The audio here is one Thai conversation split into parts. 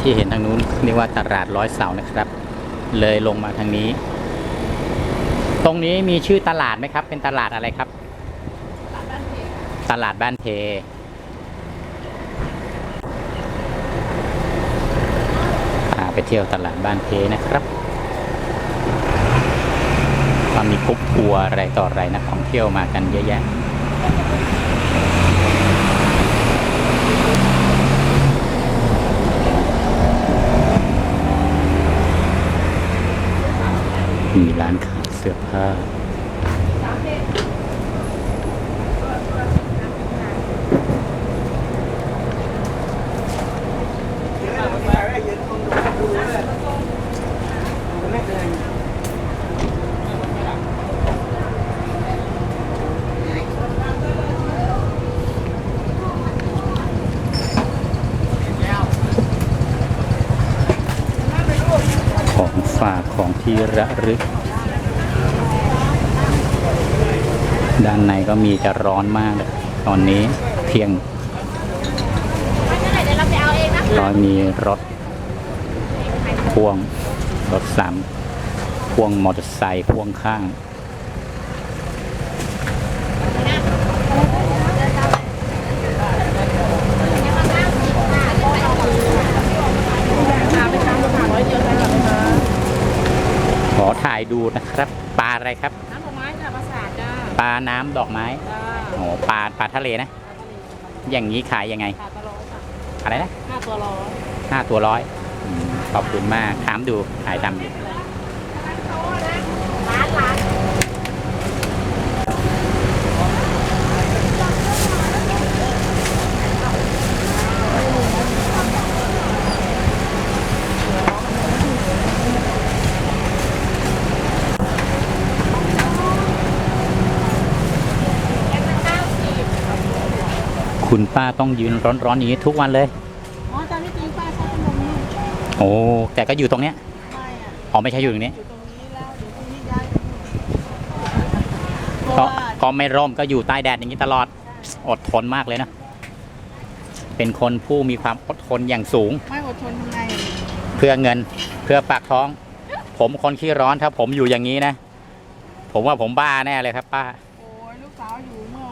ที่เห็นทางนู้นเรียกว่าตลาดร้อยเสานะครับ เลยลงมาทางนี้ ตรงนี้มีชื่อตลาดไหมครับ เป็นตลาดอะไรครับ ตลาดบ้านเพพาไปเที่ยวตลาดบ้านเพนะครับก็มีกรุ๊ปทัวร์อะไรต่ออะไรนักท่องเที่ยวมากันเยอะแยะ มีร้านขายเสื้อผ้า ฝากของที่ระลึก ด้านในก็มีจะร้อนมากเลยตอนนี้เที่ยงก็มีรถพ่วงรถสามพ่วงมอเตอร์ไซค์พ่วงข้าง ขอถ่าย ดูนะครับ ปลาอะไรครับ น้ำผลไม้ค่ะภาษาจ้าปลาน้ำดอกไม้จ้าโอ้ปลาปลาทะเลนะ อย่างนี้ขายยังไง ขาตัวร้อยค่ะอะไรนะห้าตัวร้อยห้าตัวร้อยอืมขอบคุณมากถามดูถ่ายทำอยู่ร้ คุณป้าต้องยืนร้อนๆอย่างนี้ทุกวันเลย อ๋อตอนนี้จริงป้าใช้ขนมนี่โอ้แต่ก็อยู่ตรงเนี้ยไม่อะอ๋อไม่ใช่อยู่ตรงนี้ อยู่ตรงนี้แล้วเดี๋ยวพรุ่งนี้ย้ายไปเพก็ราะว่าก็ไม่ร่มก็อยู่ใต้แดดอย่างนี้ตลอดอดทนมากเลยนะ เป็นคนผู้มีความอดทนอย่างสูง ไม่อดทนทำไงเพื่อเงินเพื่อปากท้อง ผมคนขี้ร้อนถ้าผมอยู่อย่างนี้นะ ผมว่าผมบ้าแน่เลยครับป้า โอ้ยลูกสาวอยู่เมื่อ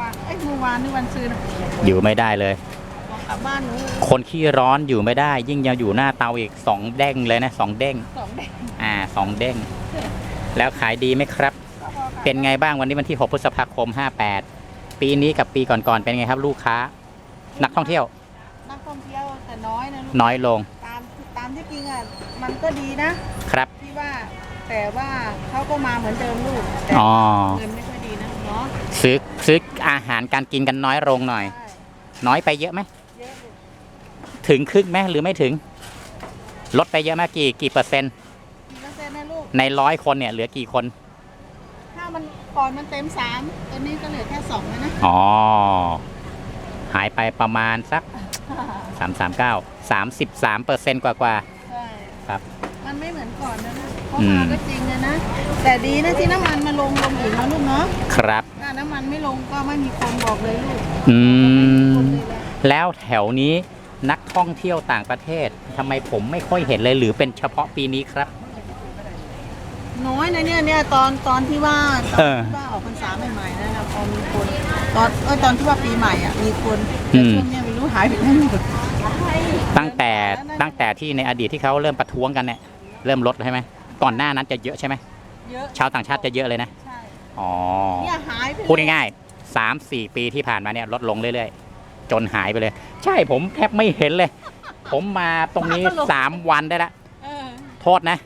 วันเมื่อวานเอ้ยเมื่อวานนี่วันซืนอยู่ไม่ได้เลย บอกกลับบ้านหนูคนขี้ร้อนอยู่ไม่ได้ ยิ่งยังอยู่หน้าเตาอีกสองเด้งเลยนะสองเด้ง สองเด็กอ่าสองเด้ง แล้วขายดีไหมครับ ก็พอค่ะเป็นไงบ้างวันนี้วันที่ 6 พฤษภาคม 58 ปีนี้กับปีก่อนๆเป็นไงครับ ลูกค้า นักท่องเที่ยวนักท่องเที่ยวแต่น้อยนะลูกน้อยลงตามตามที่จริงอะมันก็ดีนะครับ ที่ว่าแต่ว่าเขาก็มาเหมือนเดิมลูกแต่อ๋อ เงินไม่ค่อยดีนะ เนาะซื้อซื้ออาหารการกินกันน้อยลงหน่อยใช่น้อยไปเยอะไหมเยอะลูกถึงครึ่งไหมหรือไม่ถึง ลดไปเยอะไหมกี่กี่เปอร์เซ็นต์ กี่เปอร์เซ็นต์นะลูก ในร้อยคนเนี่ยเหลือกี่คน ถ้ามันก่อนมันเต็มสามตอนนี้ก็เหลือแค่สองแล้วนะอ๋อ หายไปประมาณสัก 339 33เปอร์เซ็นต์กว่ากว่า ใช่ครับมันไม่เหมือนก่อนนะลูกเขาอืม มาก็จริงนะนะ แต่ดีนะที่น้ำมันมาลงลงอีก นะลูกเนาะๆครับถ้าน้ำมันไม่ลงก็ไม่มีคนบอกเลยลูกอืมคนเลยแหละแล้วแถวนี้นักท่องเที่ยวต่างประเทศทำไมผมไม่ค่อยเห็นเลยหรือเป็นเฉพาะปีนี้ครับ น้อยนะเนี่ยเนี่ยตอนตอนที่ว่าตอนเออที่ว่าออกพรรษาใหม่ๆนั่นนะพอมีคนตอนเออตอนที่ว่าปีใหม่อะมีคนอืแต่มช่วงเนี้ยไม่รู้หายไปไหนหมดตั้งแต่ตั้งแต่ที่ในอดีตที่เขาเริ่มประท้วงกันเนี่ยเริ่มลดแล้วใช่ไหมก่อนหน้านั้นจะเยอะใช่ไหมเยอะชาวต่างชาติจะเยอะเลยนะใช่ อ๋อ เนี่ยหายไปเลยพูดง่ายๆสามสี่ปีที่ผ่านมาเนี่ยลดลงเรื่อยๆ จนหายไปเลย ใช่ผมแทบไม่เห็นเลย ผมมาตรงนี้สามวันได้ละ เออโทษนะ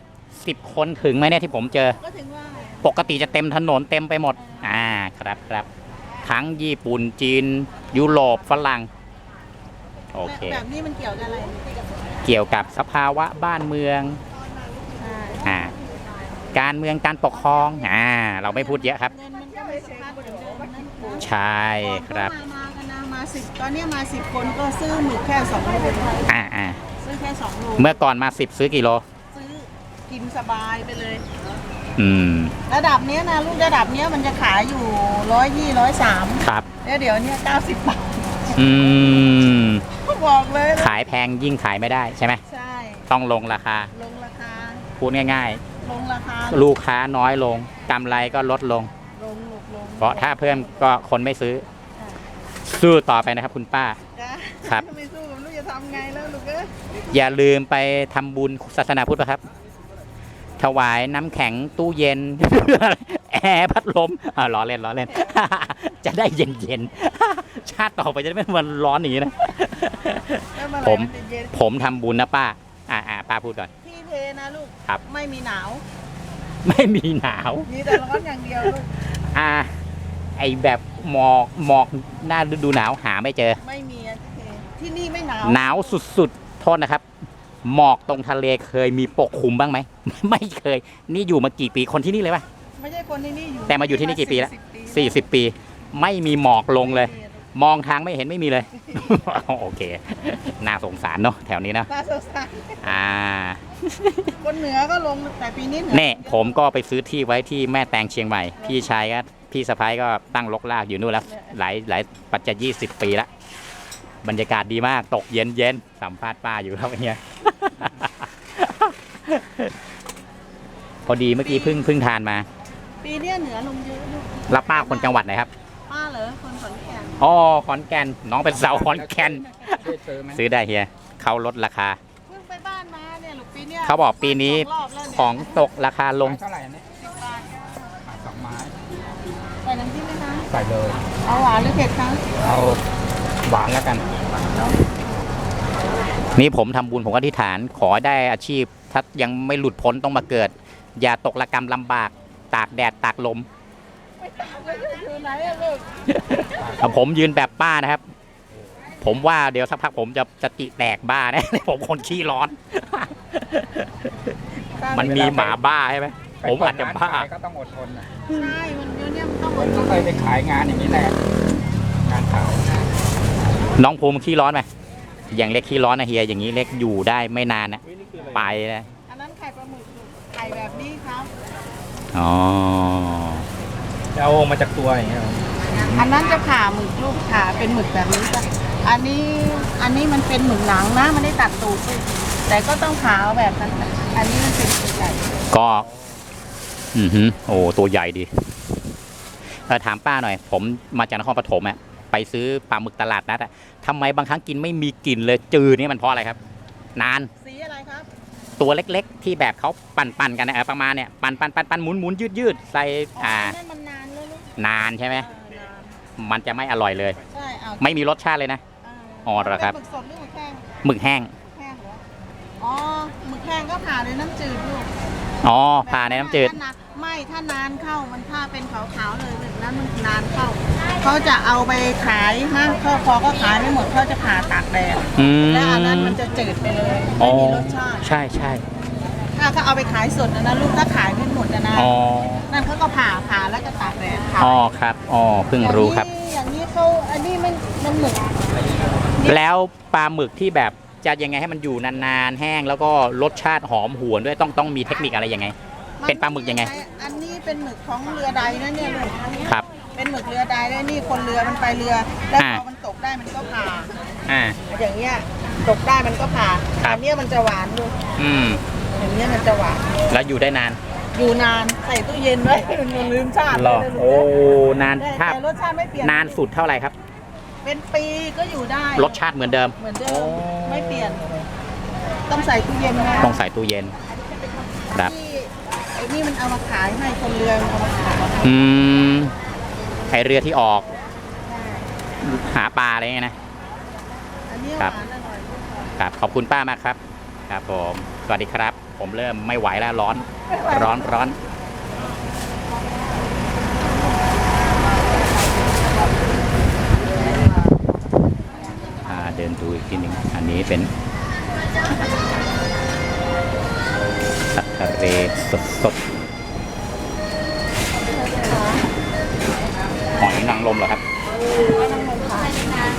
สิบคนถึงไหมเนี่ยที่ผมเจอ ก็ถึงว่า ปกติจะเต็มถนนเต็มไปหมด อ่า ครับครับทั้งญี่ปุ่นจีน ยุโรปฝรั่ง โอเค แบบนี้มันเกี่ยวกับอะไรเกี่ยวกับสภาวะบ้านเมือง ใช่อ่า การเมืองการปกครอง อ่า เราไม่พูดเยอะครับ เงินมันก็ไม่สะพัดเหมือนเดิมนะใช่ครับ ก่อนเข้ามามากันนะมาสิบตอนเนี้ยมาสิบคนก็ซื้อหมึกแค่สองโลอ่าอ่าซื้อแค่สองโลเมื่อก่อนมาสิบซื้อกี่โล ซื้อกินสบายไปเลย อืม ระดับเนี้ยนะลูกระดับเนี้ยมันจะขายอยู่ร้อยยี่ร้อยสามครับ แล้วเดี๋ยวเนี้ยเก้าสิบบาท อืม บอกเลยขายแพงยิ่งขายไม่ได้ใช่ไหม ใช่ ต้องลงราคา ลงราคา พูดง่าย ลงราคาๆลูกค้าน้อยลงกำไรก็ลดลง ลงลงลงเพราะถ้าเพิ่มก็คนไม่ซื้อ สู้ต่อไปนะครับคุณป้า จ้ะครับ ไม่สู้ไม่รู้จะทำไงแล้วลูกเอ้ยอย่าลืมไปทำบุญศาสนาพุทธนะครับ ถวายน้ำแข็งตู้เย็น แอร์พัดลมอ่าล้อเล่นล้อเล่น จะได้เย็นเย็นๆ ชาติต่อไปจะได้ไม่มันร้อนอย่างนี้นะ แล้วเมื่อไหผร่มนจะเย็นผมทำบุญนะป้า อ่าอ่าป้าพูดก่อนที่เท นะลูก ครับ ไม่มีหนาว ไม่มีหนาว มีแต่ร้อนอย่างเดียวลูก อ่า ไอแบบหมอกหมอกหน้าฤดูหนาวหาไม่เจอ ไม่มีอะที่เทที่นี่ไม่หนาวหนาวสุดๆ โทษนะครับ หมอกตรงทะเลเคยมีปกคลุมบ้างไหม ไม่เคย นี่อยู่มากี่ปีคนที่นี่เลยปะ ไม่ใช่คนที่นี่อยู่แต่มาอยู่ที่นี่กี่ปีแล้ว40สี่สิบปี ไม่มีหมอกลงเลย มองทางไม่เห็นไม่มีเลย โอเค น่าสงสารเนาะแถวนี้นะตาสงสารอ่า คนเหนือก็ลงแต่ปีนี้เหนืเน่ผมก็ไปซื้อที่ไว้ที่แม่แตงเชียงใหม่ พี่ชายก็พี่สะพ้ายก็ตั้งลกลากอยู่นู่นแล้วหลายหลายปัจจัยยี่สิบปีละบรรยากาศดีมากตกเย็นเย็นสัมภาษณ์ป้าอยู่ครับเฮีย พอดีเมื่อกี้เพิ่งเพิ่งทานมา ปีเนี้ยเหนือลงเยอะลูกแล้วป้าคนจังหวัดไหนครับป้าเหรอคนขอนแก่นอ๋อขอนแก่นน้องเป็นสาวขอนแก่น ได้ซื้อไหมซื้อได้เฮียเขาลดราคา เนี่ยลูกปีเนี้ยเขาบอกปีนี้สรอบแล้วเนี่ยของตกราคาลง เท่าไหร่เนี่ยสิบบาทสองไม้ใส่น้ำจิ้มไหมคะใส่เลย เอาหวานหรือเผ็ดคะเอาหวานแล้วกันนี่ผมทำบุญผมก็อธิษฐานขอให้ได้อาชีพ ถ้ายังไม่หลุดพ้นต้องมาเกิด อย่าตกระกรรมลำบาก ตากแดดตากลม ไม่ตามเลยอยู่ไหนอะลูกเอาผมยืนแบบป้านะครับ ผมว่าเดี๋ยวสักพักผมจะจะติแตกบ้าแนะ ผมคนขี้ร้อน มันมีหมาบ้าใช่ไหมผมอาจจะบ้าไปเปิดร้นขยก็ต้องอดทนนะใช่ มันเดี๋ยวเนี้ยมันต้องอผมดทก็นเคยไปขายงานอย่างนี้แหละงานขายน้องภูมิขี้ร้อนไหมอย่างเล็กขี้ร้อนนะเฮียอย่างนี้เล็กอยู่ได้ไม่นานนะไปนะอันนั้นไข่ปลาหมึกลูกไข่แบบนี้ครับ อ๋อจะเอามาจากตัวอย่างเงี้ยเหรออันนั้นจะผ่าหมึกลูกผ่าเป็นหมึกแบบนี้จ้ะ อันนี้อันนี้มันเป็นหมึกหนังนะมันได้ตัดตูดลูกแต่ก็ต้องผ่าเอาแบบนั้นจ้ะอันนี้มันเป็นตัวใหญ่ก็ อือหือโอ้ตัวใหญ่ดีเออถามป้าหน่อย ผมมาจากนครปฐมอะไปซื้อปลาหมึกตลาดนัดอะทำไมบางครั้งกินไม่มีกลิ่นเลยจืดนี่มันเพราะอะไรครับ นานสีอะไรครับ ตัวเล็กๆ ที่แบบเขาปั่นๆกันนะเออประมาณเนี่ยปั่นปั่นปั่นปั่นหมุนหมุนยืดยืดใส่อ่า นั่นมันนานแล้วลูกนานใช่ไหมเออนานมันจะไม่อร่อยเลย ใช่เอาไม่มีรสชาติเลยนะ อ๋อเหรอครับ เป็นหมึกสดหรือหมึกแห้งหมึกแห้ง หมึกแห้งเหรออ๋อหมึกแห้งก็ผ่าในน้ำจืดลูกอ๋อผ่าในน้ำจืด ถ้านานไม่ถ้านานเข้ามันถ้าเป็นขาวๆเลยแบบนั้นมันนานเข้าเขาจะเอาไปขายนะเขาพอก็ขายไม่หมดเขาจะผ่าตากแดดอืมและอันนั้นมันจะจืดไปเลยอ๋ไม่อมีรสชาติ ใช่ใช่ ถ้าเขาเอาไปขายสดนะนะลูกถ้าขายไม่หมดนะนะอ๋อ นั่นเขาก็ผ่าผ่าแล้วก็ตากแดดขายอ๋อครับ อ๋อ เพิ่งรู้ครับ อย่างนี้เขาอันนี้มันมันหมึกแล้วปลาหมึกที่แบบจะยังไงให้มันอยู่นานๆ แห้งแล้วก็รสชาติหอมหวนด้วยต้องต้องมีเทคนิคอะไรยังไง เป็นปลาหมึกยังไง อันนี้เป็นหมึกของเรือใดนะเนี่ยลูกครับ เป็นหมึกเรือใดแล้วนี่คนเรือมันไปเรือ แล้วอ่าพอมันตกได้มันก็ผ่าอ่า อย่างเงี้ยตกได้มันก็ผ่าครับอันเนี้ยมันจะหวานลูกอืม อย่างเงี้ยมันจะหวานแล้วอยู่ได้นานอยู่นานใส่ตู้เย็นไว้มันลืมชาติหรอเลยนะโอ้ลูกนานแต่ถ้าแต่รสชาติไม่เปลี่ยนนานสุดเท่าไหร่ครับ เป็นปีก็อยู่ได้รสชาติเหมือนเดิมเหมือนเดิโอ้มไม่เปลี่ยน ต้องใส่ตู้เย็นนะต้องใส่ตู้เย็นครับที่ไอ้นี่มันเอามาขายให้คนเรือมันเอามาขายอืมไอเรือที่ออก หาปลาอะไรเงี้ยนะอันนี้คหรับวานอร่อยลูกค่ะครับขอบคุณป้ามากครับ ครับผม สวัสดีครับ ผมเริ่มไม่ไหวแล้วร้อน ร้อนร้อนอ่าเดินดูอีกทีหนึ่งอันนี้เป็นสัตว์ทะเลสดสดๆหอยนางรมเหรอครับ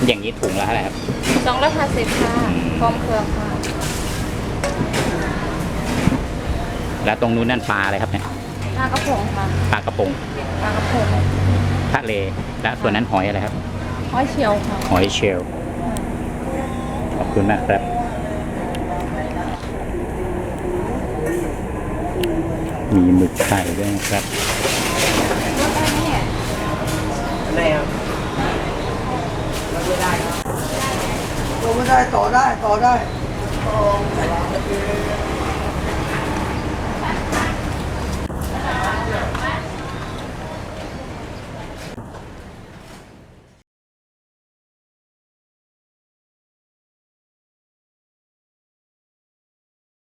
อย่างนี้ถุงละเท่าไหร่ครับสองร้อยห้าสิบค่ะอืมพร้อมเครื่องค่ะ แล้วตรงนู้นนั่นปลาอะไรครับเนี่ยปลากระพงค่ะปลากระพงปลากระพงทะเลและส่วนนั้นหอยอะไรครับ หอยเชลล์ค่ะหอยเชลล์ขอบคุณมากครับมีหมึกไข่ด้วยนะครับได้ครับไม่ได้ครับไม่ได้ต่อได้ต่อได้